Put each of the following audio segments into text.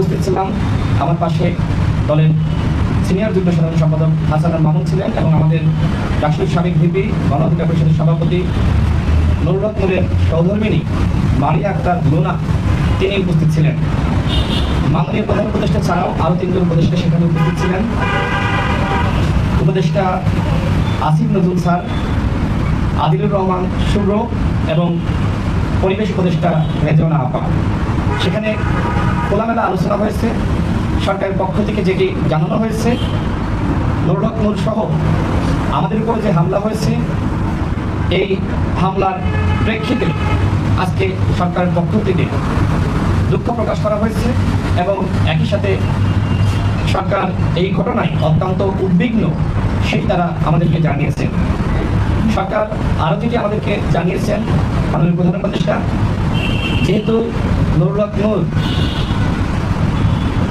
উপস্থিত ছিলাম আমার পাশে দলের সিনিয়র যুগ্ম সাধারণ সম্পাদক হাসান মামুন ছিলেন এবং আমাদের রাষ্ট্রীয় সাবেক ভিপি গণ পরিষদের সভাপতি নুরুল্লাহপুরের সহধর্মিনী মারিয়া আক্তার লুনা, তিনি উপস্থিত ছিলেন। মাননীয় প্রধান উপদেষ্টা ছাড়াও আরও তিনজন উপদেষ্টা সেখানে উপস্থিত ছিলেন। উপদেষ্টা আসিফ নজরুল স্যার, আদিলুর রহমান শুভ্র এবং পরিবেশ উপদেষ্টা রেজওয়ানা আপা সেখানে খোলামেলা আলোচনা হয়েছে। সরকারের পক্ষ থেকে যেটি জানানো হয়েছে নুরুলক নূর সহ আমাদের উপর যে হামলা হয়েছে, এই হামলার প্রেক্ষিতে আজকে সরকারের পক্ষ থেকে দুঃখ প্রকাশ করা হয়েছে এবং একই সাথে সরকার এই ঘটনায় অত্যন্ত উদ্বিগ্ন সেই তারা আমাদেরকে জানিয়েছেন। সরকার আরও যেটি আমাদেরকে জানিয়েছেন, মাননীয় প্রধান উপদেষ্টা যেহেতু নুরুল হক নূর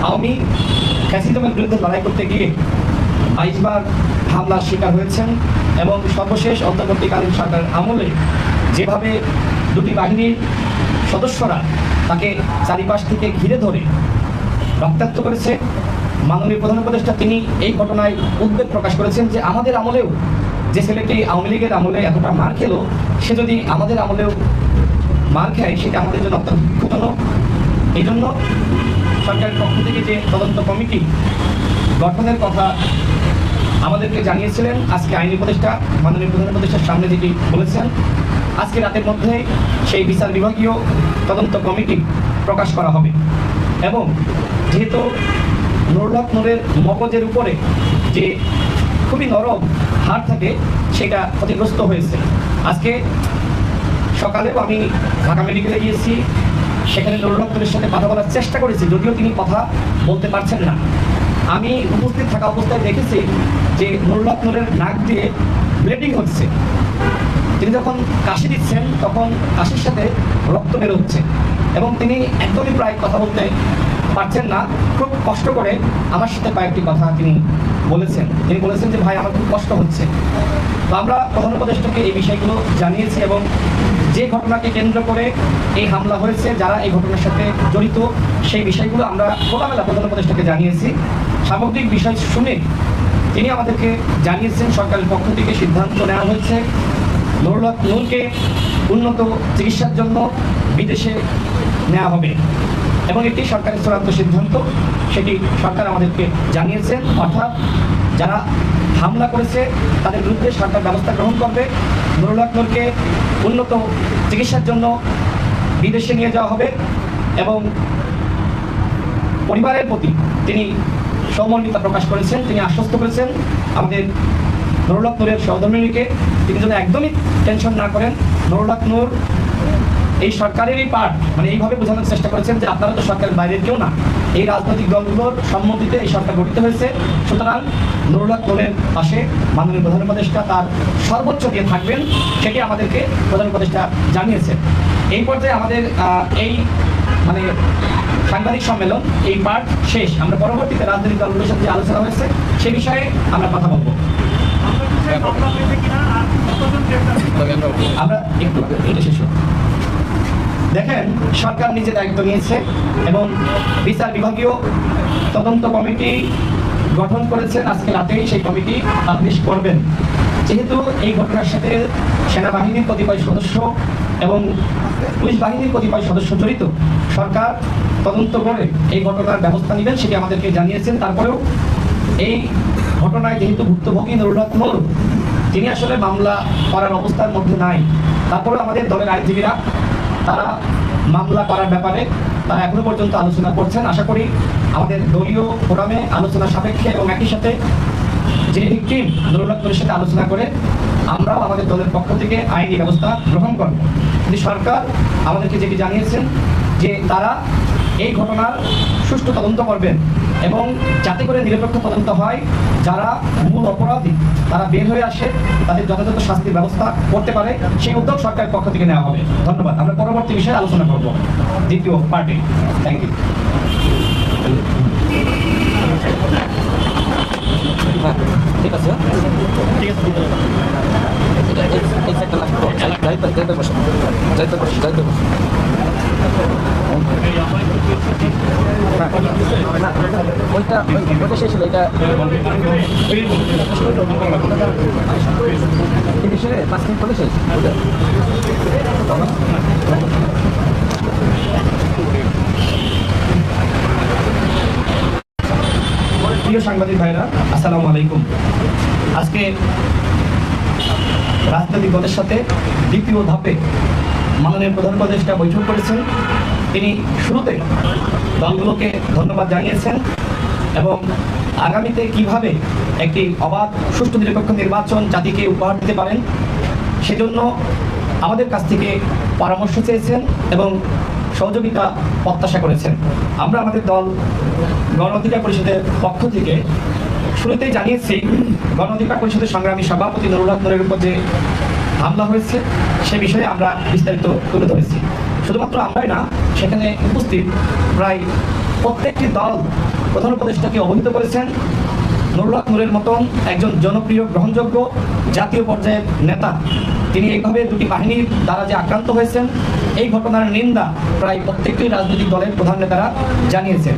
আওয়ামী ফ্যাসিজমের বিরুদ্ধে লড়াই করতে গিয়ে বাইশবার হামলার শিকার হয়েছেন এবং সর্বশেষ অন্তর্বর্তীকালীন সরকারের আমলে যেভাবে দুটি বাহিনীর সদস্যরা তাকে চারিপাশ থেকে ঘিরে ধরে রক্তাক্ত করেছে, মাননীয় প্রধান উপদেষ্টা তিনি এই ঘটনায় উদ্বেগ প্রকাশ করেছেন যে আমাদের আমলেও যে ছেলেটি আওয়ামী লীগের আমলে এতটা মার খেলো, সে যদি আমাদের আমলেও মার খায় সেটা আমাদের জন্য অত্যন্ত দুঃখজনক এই জন্য সরকারের পক্ষ থেকে যে তদন্ত কমিটি গঠনের কথা আমাদেরকে জানিয়েছিলেন, আজকে আইনি উপদেষ্টা মাননীয় প্রধান উপদেষ্টার সামনে যেটি বলেছেন, আজকে রাতের মধ্যে সেই বিচার বিভাগীয় তদন্ত কমিটি প্রকাশ করা হবে। এবং যেহেতু নুরুল্লাহ নূরের মগজের উপরে যে খুবই নরম হাড় থাকে, সেটা ক্ষতিগ্রস্ত হয়েছে। আজকে সকালেও আমি ঢাকা মেডিকেলে গিয়েছি। সেখানে নুরুল সাথে কথা বলার চেষ্টা করেছি, যদিও তিনি কথা বলতে পারছেন না। আমি উপস্থিত থাকা অবস্থায় দেখেছি যে নুরুল নাক দিয়ে ব্লিডিং হচ্ছে। তিনি যখন কাশি দিচ্ছেন, তখন কাশির সাথে রক্ত বেরোচ্ছে এবং তিনি একদমই প্রায় কথা বলতে পারছেন না। খুব কষ্ট করে আমার সাথে কয়েকটি কথা তিনি বলেছেন। তিনি বলেছেন যে, ভাই, আমার খুব কষ্ট হচ্ছে। তো আমরা প্রধান উপদেষ্টাকে এই বিষয়গুলো জানিয়েছি এবং যে ঘটনাকে কেন্দ্র করে এই হামলা হয়েছে, যারা এই ঘটনার সাথে জড়িত, সেই বিষয়গুলো আমরা খোলামেলা প্রধান উপদেষ্টাকে জানিয়েছি। সামগ্রিক বিষয় শুনে তিনি আমাদেরকে জানিয়েছেন, সরকারের পক্ষ থেকে সিদ্ধান্ত নেওয়া হয়েছে নুরুল হক নূরকে উন্নত চিকিৎসার জন্য বিদেশে নেওয়া হবে। এবং এটি সরকারের চূড়ান্ত সিদ্ধান্ত, সেটি সরকার আমাদেরকে জানিয়েছেন অর্থাৎ যারা হামলা করেছে, তাদের বিরুদ্ধে সরকার ব্যবস্থা গ্রহণ করবে। নুরুল উন্নত চিকিৎসার জন্য বিদেশে নিয়ে যাওয়া হবে এবং পরিবারের প্রতি তিনি সৌমর্মিতা প্রকাশ করেছেন, তিনি আশ্বস্ত করেছেন। আমাদের নুরুল্লাহ নূরের সহধর্মিনীকে তিনি যেন একদমই টেনশন না করেন। নুরুল্লাহ নূর এই সরকারেরই পার্ট মানে এইভাবে বোঝানোর চেষ্টা করেছেন যে আপনারা তো সরকারের বাইরের কেউ না। এই রাজনৈতিক দলগুলোর সম্মতিতে এই সরকার গঠিত হয়েছে। সুতরাং নুরুল্লাহ নূরের পাশে মাননীয় প্রধান উপদেষ্টা তার সর্বোচ্চ দিয়ে থাকবেন সেটি আমাদেরকে প্রধান উপদেষ্টা জানিয়েছেন। এই পর্যায়ে আমাদের এই মানে সাংবাদিক সম্মেলন, এই পার্ট শেষ। আমরা পরবর্তীতে রাজনৈতিক দলগুলোর সাথে আলোচনা হয়েছে, সে বিষয়ে আমরা কথা বলব। আমরা একটু এটা শেষ। দেখেন, সরকার নিজে দায়িত্ব নিয়েছে এবং বিচার বিভাগীয় তদন্ত কমিটি গঠন করেছেন। আজকে রাতেই সেই কমিটি পাবলিশ করবেন। যেহেতু এই ঘটনার সাথে সেনাবাহিনীর কতিপয় সদস্য এবং পুলিশ বাহিনীর কতিপয় সদস্য জড়িত, সরকার তদন্ত করে এই ঘটনার ব্যবস্থা নেবেন সেটি আমাদেরকে জানিয়েছেন। তারপরেও এই ঘটনায় যেহেতু ভুক্তভোগী নুরুল হক তিনি আসলে মামলা করার অবস্থার মধ্যে নাই। তারপরেও আমাদের দলের আইনজীবীরা তারা মামলা করার ব্যাপারে তারা এখনও পর্যন্ত আলোচনা করছেন। আশা করি আমাদের দলীয় ফোরামে আলোচনা সাপেক্ষে এবং একই সাথে যে ভিকটিম নুরুল্লাহপুরের সাথে আলোচনা করে আমরাও আমাদের দলের পক্ষ থেকে আইনি ব্যবস্থা গ্রহণ করব। কিন্তু সরকার আমাদেরকে যেটি জানিয়েছেন যে তারা এই ঘটনার সুষ্ঠু তদন্ত করবেন এবং যাতে করে নিরপেক্ষ তদন্ত হয়, যারা মূল অপরাধী, তারা বের হয়ে আসে, তাদের যথাযথ শাস্তির ব্যবস্থা করতে পারে, সেই উদ্যোগ সরকারের পক্ষ থেকে নেওয়া হবে। ধন্যবাদ। আমরা পরবর্তী বিষয়ে আলোচনা করব। দ্বিতীয় পার্টি। থ্যাংক ইউ ঠিক আছে? ঠিক আছে হ্যাঁ না প্রিয় সাংবাদিক ভাইরা আসসালামু আলাইকুম। আজকে রাজনৈতিক দলের সাথে দ্বিতীয় ধাপে মাননীয় প্রধান উপদেষ্টা বৈঠক করেছেন। তিনি শুরুতে দলগুলোকে ধন্যবাদ জানিয়েছেন এবং আগামীতে কীভাবে একটি অবাধ, সুষ্ঠু, নিরপেক্ষ নির্বাচন জাতিকে উপহার দিতে পারেন, সেজন্য আমাদের কাছ থেকে পরামর্শ চেয়েছেন এবং সহযোগিতা প্রত্যাশা করেছেন। আমরা আমাদের দল গণ অধিকার পরিষদের পক্ষ থেকে শুরুতেই জানিয়েছি গণ অধিকার পরিষদের সংগ্রামী সভাপতি নুরুল হক উপর যে হামলা হয়েছে, সে বিষয়ে আমরা বিস্তারিত তুলে ধরেছি। শুধুমাত্র আমরাই না, সেখানে উপস্থিত প্রায় প্রত্যেকটি দল প্রধান উপদেষ্টাকে অবহিত করেছেন। নুরুল হক নুরের মতন একজন জনপ্রিয়, গ্রহণযোগ্য জাতীয় পর্যায়ের নেতা। তিনি এইভাবে দুটি বাহিনীর দ্বারা যে আক্রান্ত হয়েছেন, এই ঘটনার নিন্দা প্রায় প্রত্যেকটি রাজনৈতিক দলের প্রধান নেতারা জানিয়েছেন।